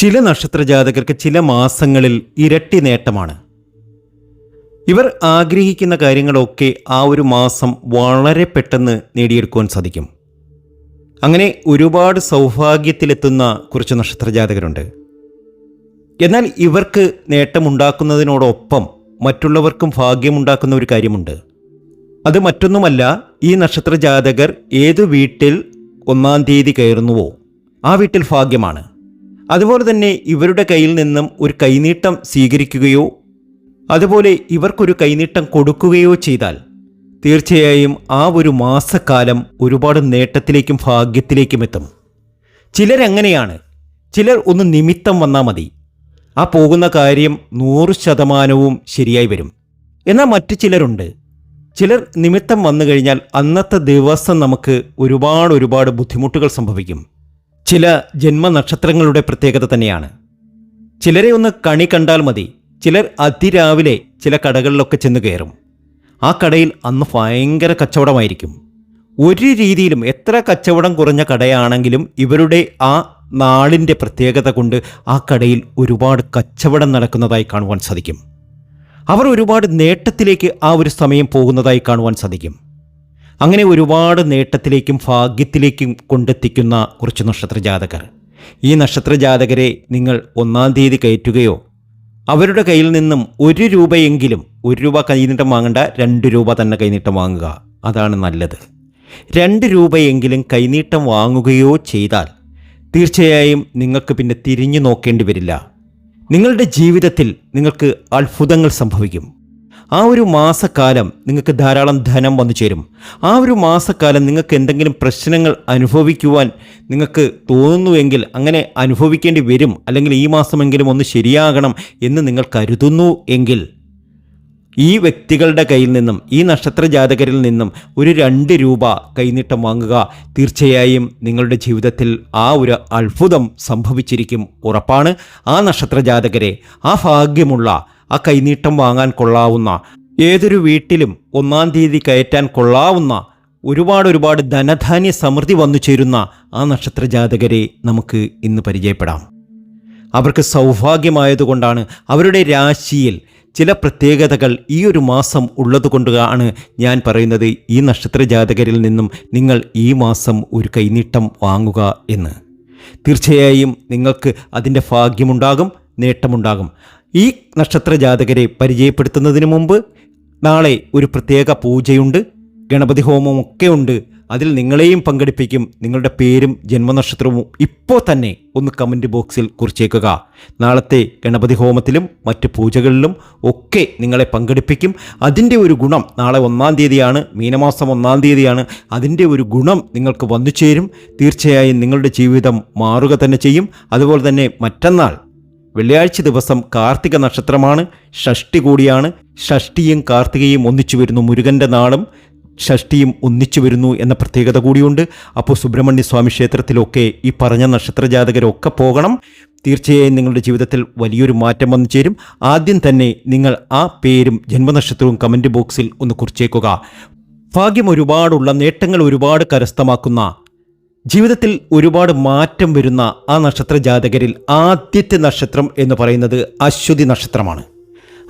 ചില നക്ഷത്രജാതകർക്ക് ചില മാസങ്ങളിൽ ഇരട്ടി നേട്ടമാണ്. ഇവർ ആഗ്രഹിക്കുന്ന കാര്യങ്ങളൊക്കെ ആ ഒരു മാസം വളരെ പെട്ടെന്ന് നേടിയെടുക്കുവാൻ സാധിക്കും. അങ്ങനെ ഒരുപാട് സൗഭാഗ്യത്തിലെത്തുന്ന കുറച്ച് നക്ഷത്രജാതകരുണ്ട്. എന്നാൽ ഇവർക്ക് നേട്ടമുണ്ടാക്കുന്നതിനോടൊപ്പം മറ്റുള്ളവർക്കും ഭാഗ്യമുണ്ടാക്കുന്ന ഒരു കാര്യമുണ്ട്. അത് മറ്റൊന്നുമല്ല ഈ നക്ഷത്രജാതകർ ഏതു വീട്ടിൽ ഒന്നാം തീയതി കയറുന്നുവോ ആ വീട്ടിൽ ഭാഗ്യമാണ്. അതുപോലെ തന്നെ ഇവരുടെ കയ്യിൽ നിന്നും ഒരു കൈനീട്ടം സ്വീകരിക്കുകയോ അതുപോലെ ഇവർക്കൊരു കൈനീട്ടം കൊടുക്കുകയോ ചെയ്താൽ തീർച്ചയായും ആ ഒരു മാസക്കാലം ഒരുപാട് നേട്ടത്തിലേക്കും ഭാഗ്യത്തിലേക്കും എത്തും. ചിലരങ്ങനെയാണ്. ചിലർ ഒന്ന് നിമിത്തം വന്നാൽ മതി. ആ പോകുന്ന കാര്യം നൂറ് ശതമാനവും ശരിയായി വരും. എന്നാൽ മറ്റു ചിലരുണ്ട്. ചിലർ നിമിത്തം വന്നു കഴിഞ്ഞാൽ അന്നത്തെ ദിവസം നമുക്ക് ഒരുപാട് ഒരുപാട് ബുദ്ധിമുട്ടുകൾ സംഭവിക്കും. ചില ജന്മനക്ഷത്രങ്ങളുടെ പ്രത്യേകത തന്നെയാണ്. ചിലരെ ഒന്ന് കണി കണ്ടാൽ മതി. ചിലർ അതിരാവിലെ ചില കടകളിലൊക്കെ ചെന്ന് കയറും. ആ കടയിൽ അന്ന് ഭയങ്കര കച്ചവടമായിരിക്കും. ഒരു രീതിയിലും എത്ര കച്ചവടം കുറഞ്ഞ കടയാണെങ്കിലും ഇവരുടെ ആ നാളിന്റെ പ്രത്യേകത കൊണ്ട് ആ കടയിൽ ഒരുപാട് കച്ചവടം നടക്കുന്നതായി കാണുവാൻ സാധിക്കും. അവർ ഒരുപാട് നേട്ടത്തിലേക്ക് ആ ഒരു സമയം പോകുന്നതായി കാണുവാൻ സാധിക്കും. അങ്ങനെ ഒരുപാട് നേട്ടത്തിലേക്കും ഭാഗ്യത്തിലേക്കും കൊണ്ടെത്തിക്കുന്ന കുറച്ച് നക്ഷത്രജാതകർ. ഈ നക്ഷത്രജാതകരെ നിങ്ങൾ ഒന്നാം തീയതി കയറ്റുകയോ അവരുടെ കയ്യിൽ നിന്നും ഒരു രൂപയെങ്കിലും ഒരു രൂപ കൈനീട്ടം വാങ്ങണ്ട രണ്ട് രൂപ തന്നെ കൈനീട്ടം വാങ്ങുക. അതാണ് നല്ലത്. രണ്ട് രൂപയെങ്കിലും കൈനീട്ടം വാങ്ങുകയോ ചെയ്താൽ തീർച്ചയായും നിങ്ങൾക്ക് പിന്നെ തിരിഞ്ഞു നോക്കേണ്ടി വരില്ല. നിങ്ങളുടെ ജീവിതത്തിൽ നിങ്ങൾക്ക് അത്ഭുതങ്ങൾ സംഭവിക്കും. ആ ഒരു മാസക്കാലം നിങ്ങൾക്ക് ധാരാളം ധനം വന്നു ചേരും. ആ ഒരു മാസക്കാലം നിങ്ങൾക്ക് എന്തെങ്കിലും പ്രശ്നങ്ങൾ അനുഭവിക്കുവാൻ നിങ്ങൾക്ക് തോന്നുന്നുവെങ്കിൽ അങ്ങനെ അനുഭവിക്കേണ്ടി വരും. അല്ലെങ്കിൽ ഈ മാസമെങ്കിലും ഒന്ന് ശരിയാകണം എന്ന് നിങ്ങൾ കരുതുന്നു എങ്കിൽ ഈ വ്യക്തികളുടെ കയ്യിൽ നിന്നും ഈ നക്ഷത്ര ജാതകരിൽ നിന്നും ഒരു രണ്ട് രൂപ കൈനീട്ടം വാങ്ങുക തീർച്ചയായും നിങ്ങളുടെ ജീവിതത്തിൽ ആ ഒരു അത്ഭുതം സംഭവിച്ചിരിക്കും ഉറപ്പാണ്. ആ നക്ഷത്ര ജാതകരെ ആ ഭാഗ്യമുള്ള ആ കൈനീട്ടം വാങ്ങാൻ കൊള്ളാവുന്ന ഏതൊരു വീട്ടിലും ഒന്നാം തീയതി കയറ്റാൻ കൊള്ളാവുന്ന ഒരുപാട് ഒരുപാട് ധനധാന്യ സമൃദ്ധി വന്നു ചേരുന്ന ആ നക്ഷത്ര ജാതകരെ നമുക്ക് ഇന്ന് പരിചയപ്പെടാം. അവർക്ക് സൗഭാഗ്യമായതുകൊണ്ടാണ് അവരുടെ രാശിയിൽ ചില പ്രത്യേകതകൾ ഈ ഒരു മാസം ഉള്ളതുകൊണ്ടാണ് ഞാൻ പറയുന്നത് ഈ നക്ഷത്ര ജാതകരിൽ നിന്നും നിങ്ങൾ ഈ മാസം ഒരു കൈനീട്ടം വാങ്ങുക എന്ന്. തീർച്ചയായും നിങ്ങൾക്ക് അതിന്റെ ഭാഗ്യമുണ്ടാകും നേട്ടമുണ്ടാകും. ഈ നക്ഷത്ര ജാതകരെ പരിചയപ്പെടുത്തുന്നതിന് മുമ്പ് നാളെ ഒരു പ്രത്യേക പൂജയുണ്ട്. ഗണപതി ഹോമവും ഒക്കെ ഉണ്ട്. അതിൽ നിങ്ങളെയും പങ്കെടുപ്പിക്കും. നിങ്ങളുടെ പേരും ജന്മനക്ഷത്രവും ഇപ്പോൾ തന്നെ ഒന്ന് കമന്റ് ബോക്സിൽ കുറിച്ചേക്കുക. നാളത്തെ ഗണപതി ഹോമത്തിലും മറ്റ് പൂജകളിലും ഒക്കെ നിങ്ങളെ പങ്കെടുപ്പിക്കും. അതിന്റെ ഒരു ഗുണം നാളെ ഒന്നാം തീയതിയാണ്. മീനമാസം ഒന്നാം തീയതിയാണ്. അതിന്റെ ഒരു ഗുണം നിങ്ങൾക്ക് വന്നു ചേരും തീർച്ചയായും നിങ്ങളുടെ ജീവിതം മാറുക തന്നെ ചെയ്യും. അതുപോലെ തന്നെ മറ്റന്നാൾ വെള്ളിയാഴ്ച ദിവസം കാർത്തിക നക്ഷത്രമാണ്. ഷഷ്ടി കൂടിയാണ്. ഷഷ്ടിയും കാർത്തികയും ഒന്നിച്ചു വരുന്നു. മുരുകന്റെ നാളും ഷഷ്ടിയും ഒന്നിച്ചു വരുന്നു എന്ന പ്രത്യേകത കൂടിയുണ്ട്. അപ്പോൾ സുബ്രഹ്മണ്യ സ്വാമി ക്ഷേത്രത്തിലൊക്കെ ഈ പറഞ്ഞ നക്ഷത്രജാതകരൊക്കെ പോകണം. തീർച്ചയായും നിങ്ങളുടെ ജീവിതത്തിൽ വലിയൊരു മാറ്റം വന്നു ചേരും. ആദ്യം തന്നെ നിങ്ങൾ ആ പേരും ജന്മനക്ഷത്രവും കമന്റ് ബോക്സിൽ ഒന്ന് കുറിച്ചേക്കുക. ഭാഗ്യം ഒരുപാടുള്ള നേട്ടങ്ങൾ ഒരുപാട് കരസ്ഥമാക്കുന്ന ജീവിതത്തിൽ ഒരുപാട് മാറ്റം വരുന്ന ആ നക്ഷത്ര ജാതകരിൽ ആദ്യത്തെ നക്ഷത്രം എന്ന് പറയുന്നത് അശ്വതി നക്ഷത്രമാണ്.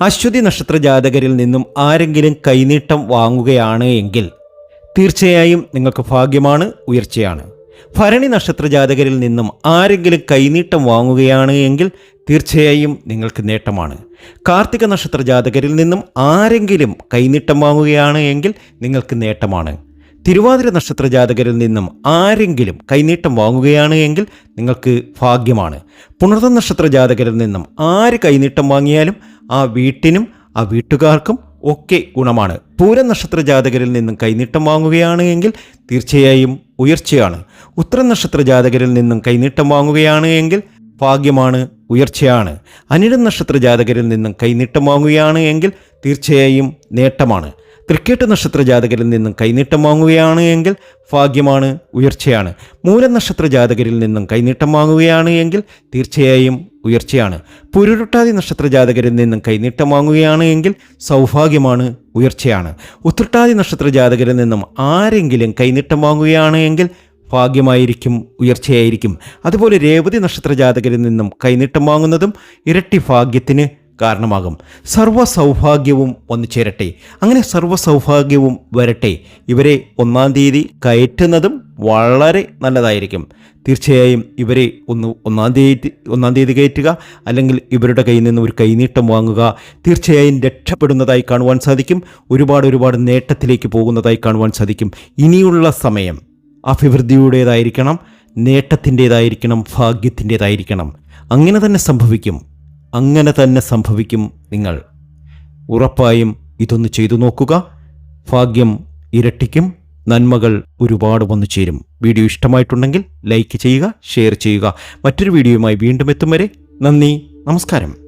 അശ്വതി നക്ഷത്ര ജാതകരിൽ നിന്നും ആരെങ്കിലും കൈനീട്ടം വാങ്ങുകയാണ് എങ്കിൽ തീർച്ചയായും നിങ്ങൾക്ക് ഭാഗ്യമാണ് ഉയർച്ചയാണ്. ഭരണി നക്ഷത്ര ജാതകരിൽ നിന്നും ആരെങ്കിലും കൈനീട്ടം വാങ്ങുകയാണ് എങ്കിൽ തീർച്ചയായും നിങ്ങൾക്ക് നേട്ടമാണ്. കാർത്തിക നക്ഷത്ര ജാതകരിൽ നിന്നും ആരെങ്കിലും കൈനീട്ടം വാങ്ങുകയാണ് എങ്കിൽ നിങ്ങൾക്ക് നേട്ടമാണ്. തിരുവാതിര നക്ഷത്ര ജാതകരിൽ നിന്നും ആരെങ്കിലും കൈനീട്ടം വാങ്ങുകയാണ് എങ്കിൽ നിങ്ങൾക്ക് ഭാഗ്യമാണ്. പുണർത നക്ഷത്ര ജാതകരിൽ നിന്നും ആര് കൈനീട്ടം വാങ്ങിയാലും ആ വീട്ടിനും ആ വീട്ടുകാർക്കും ഒക്കെ ഗുണമാണ്. പൂര നക്ഷത്ര ജാതകരിൽ നിന്നും കൈനീട്ടം വാങ്ങുകയാണ് എങ്കിൽ തീർച്ചയായും ഉയർച്ചയാണ്. ഉത്തര നക്ഷത്ര ജാതകരിൽ നിന്നും കൈനീട്ടം വാങ്ങുകയാണ് എങ്കിൽ ഭാഗ്യമാണ് ഉയർച്ചയാണ്. അനിഴ നക്ഷത്ര ജാതകരിൽ നിന്നും കൈനീട്ടം വാങ്ങുകയാണ് എങ്കിൽ തീർച്ചയായും നേട്ടമാണ്. തൃക്കേട്ട് നക്ഷത്ര ജാതകരിൽ നിന്നും കൈനീട്ടം വാങ്ങുകയാണ് എങ്കിൽ ഭാഗ്യമാണ് ഉയർച്ചയാണ്. മൂലം നക്ഷത്ര ജാതകരിൽ നിന്നും കൈനീട്ടം വാങ്ങുകയാണ് എങ്കിൽ തീർച്ചയായും ഉയർച്ചയാണ്. പുരുരുട്ടാതി നക്ഷത്ര ജാതകരിൽ നിന്നും കൈനീട്ടം വാങ്ങുകയാണ് എങ്കിൽ സൗഭാഗ്യമാണ് ഉയർച്ചയാണ്. ഉത്രട്ടാതി നക്ഷത്ര ജാതകരിൽ നിന്നും ആരെങ്കിലും കൈനീട്ടം വാങ്ങുകയാണ് എങ്കിൽ ഭാഗ്യമായിരിക്കും ഉയർച്ചയായിരിക്കും. അതുപോലെ രേവതി നക്ഷത്ര ജാതകരിൽ നിന്നും കൈനീട്ടം വാങ്ങുന്നതും ഇരട്ടി ഭാഗ്യത്തിന് കാരണമാകും. സർവ സൗഭാഗ്യവും ഒന്ന് ചേരട്ടെ. അങ്ങനെ സർവ സൗഭാഗ്യവും വരട്ടെ. ഇവരെ ഒന്നാം തീയതി കയറ്റുന്നതും വളരെ നല്ലതായിരിക്കും. തീർച്ചയായും ഇവരെ ഒന്ന് ഒന്നാം തീയതി ഒന്നാം തീയതി കയറ്റുക അല്ലെങ്കിൽ ഇവരുടെ കയ്യിൽ നിന്ന് ഒരു കൈനീട്ടം വാങ്ങുക തീർച്ചയായും രക്ഷപ്പെടുന്നതായി കാണുവാൻ സാധിക്കും. ഒരുപാട് ഒരുപാട് നേട്ടത്തിലേക്ക് പോകുന്നതായി കാണുവാൻ സാധിക്കും. ഇനിയുള്ള സമയം അഭിവൃദ്ധിയുടേതായിരിക്കണം നേട്ടത്തിന്റേതായിരിക്കണം ഭാഗ്യത്തിന്റേതായിരിക്കണം. അങ്ങനെ തന്നെ സംഭവിക്കും. അങ്ങനെ തന്നെ സംഭവിക്കും നിങ്ങൾ. ഉറപ്പായും ഇതൊന്ന് ചെയ്തു നോക്കുക. ഭാഗ്യം ഇരട്ടിക്കും. നന്മകൾ ഒരുപാട് വന്നു ചേരും. വീഡിയോ ഇഷ്ടമായിട്ടുണ്ടെങ്കിൽ ലൈക്ക് ചെയ്യുക ഷെയർ ചെയ്യുക. മറ്റൊരു വീഡിയോയുമായി വീണ്ടും എത്തും വരെ നന്ദി നമസ്കാരം.